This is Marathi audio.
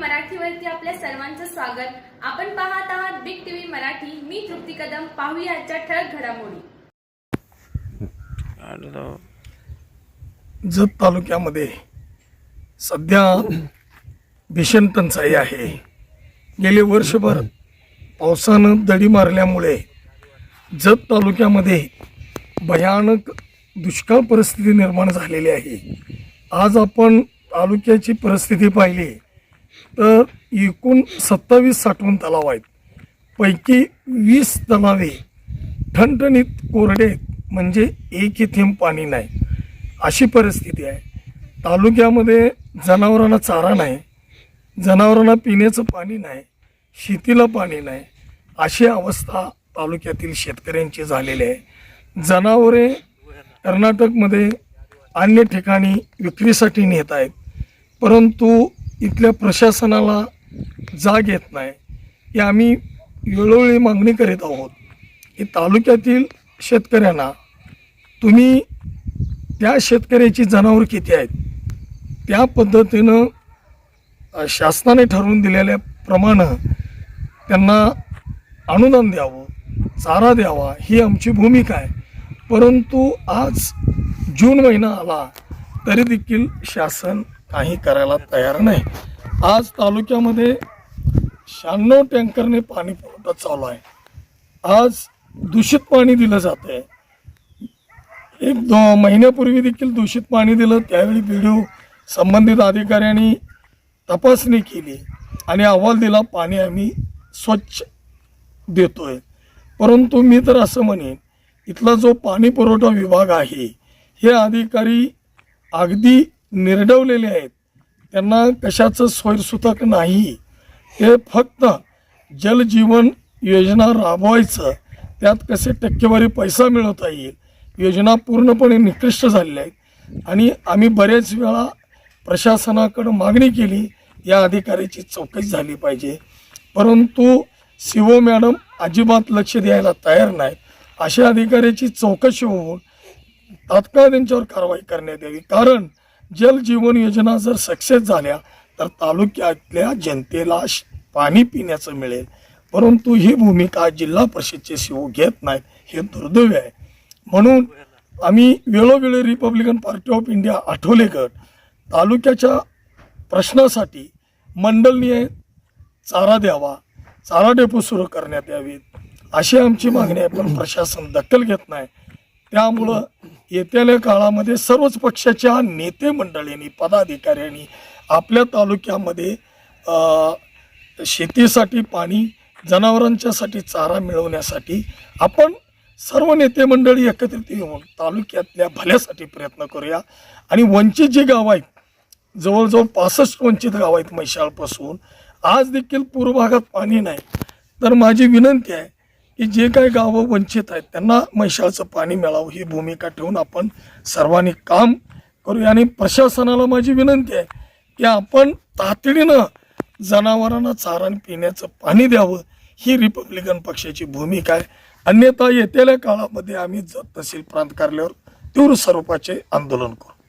मराठीवरती आपल्या सर्वांचं स्वागत. आपण पाहत आहात बिग टीव्ही मराठी. मी तृप्ती कदम. पाहूया आजच्या ठळक घडामोडी. जत तालुक्यामध्ये सध्या भीषण टंचाई आहे. गेले वर्षभर पावसानं दडी मारल्यामुळे जत तालुक्यामध्ये भयानक दुष्काळ परिस्थिती निर्माण झालेली आहे. आज आपण तालुक्याची परिस्थिती पाहिली. तर एकूण सत्तावीस साठवण तलाव आहेत. पैकी वीस तलावे ठणठणीत कोरडे म्हणजे एकही थेंब पाणी नाही. अशी परिस्थिती आहे. तालुक्यामध्ये जनावरांना चारा नाही. जनावरांना पिण्याचं पाणी नाही. शेतीला पाणी नाही. अशी अवस्था तालुक्यातील शेतकऱ्यांची झालेली आहे. जनावरे कर्नाटकमध्ये अन्य ठिकाणी विक्रीसाठी नेत आहेत. परंतु इथल्या प्रशासनाला जाग येत नाही की आम्ही वेळोवेळी मागणी करीत आहोत. की तालुक्यातील शेतकऱ्यांना तुम्ही त्या शेतकऱ्याची जनावर किती आहेत त्या पद्धतीनं शासनाने ठरवून दिलेल्या प्रमाणं त्यांना अनुदान द्यावं चारा द्यावा ही आमची भूमिका आहे. परंतु आज जून महिना आला तरी देखील शासन काही करायला तयार नाही. आज तालुक्यामध्ये शहाण्णव टँकरने पाणी पुरवठा चालू आहे. आज दूषित पाणी दिलं जात आहे. एक दो महिन्यापूर्वी देखील दूषित पाणी दिलं. त्यावेळी बी संबंधित अधिकाऱ्यांनी तपासणी केली आणि अहवाल दिला पाणी आम्ही स्वच्छ देतोय. परंतु मी तर असं म्हणेन इथला जो पाणी पुरवठा विभाग आहे हे अधिकारी अगदी निर्डवलेले आहेत. त्यांना कशाचं सोयीसुतक नाही. हे फक्त जलजीवन योजना राबवायचं. त्यात कसे टक्केवारी पैसा मिळवता येईल? योजना पूर्णपणे निकृष्ट झालेल्या आहेत. आणि आम्ही बरेच वेळा प्रशासनाकडं मागणी केली. या अधिकाऱ्याची चौकशी झाली पाहिजे. परंतु सीओ मॅडम अजिबात लक्ष द्यायला तयार नाहीत. अशा अधिकाऱ्याची चौकशी होऊन तात्काळ त्यांच्यावर कारवाई करण्यात यावी. कारण जल जीवन योजना जर सक्सेस झाल्या तर तालुक्यातल्या जनतेला श- पाणी पिण्याचं मिळेल. परंतु ही भूमिका जिल्हा परिषदचे शिव घेत नाहीत हे दुर्दैव आहे. म्हणून आम्ही वेळोवेळी Republican Party of India Athawale गट तालुक्याच्या प्रश्नासाठी मंडलनीय चारा द्यावा चारा डेपो सुरू करण्यात यावेत अशी आमची मागणी आहे पण प्रशासन दखल घेत नाही. त्यामुळं येत्याल्या काळामध्ये सर्वच पक्षाच्या नेते मंडळींनी पदाधिकाऱ्यांनी आपल्या तालुक्यामध्ये शेतीसाठी पाणी जनावरांच्यासाठी चारा मिळवण्यासाठी आपण सर्व नेते मंडळी एकत्रित येऊन तालुक्यातल्या भल्यासाठी प्रयत्न करूया. आणि वंचित जी गावं आहेत जवळजवळ पासष्ट वंचित गाव आहेत म्हैशाळपासून आज देखील पूर्व भागात पाणी नाही. तर माझी विनंती आहे की जे काही गावं वंचित आहेत त्यांना मैशाचं पाणी मिळावं ही भूमिका ठेवून आपण सर्वांनी काम करूया. आणि प्रशासनाला माझी विनंती आहे की आपण तातडीनं जनावरांना चारा पिण्याचं पाणी द्यावं ही रिपब्लिकन पक्षाची भूमिका आहे. अन्यथा येतेल्या काळामध्ये आम्ही जत तहसील प्रांत कार्यालयावर तीव्र स्वरूपाचे आंदोलन करू.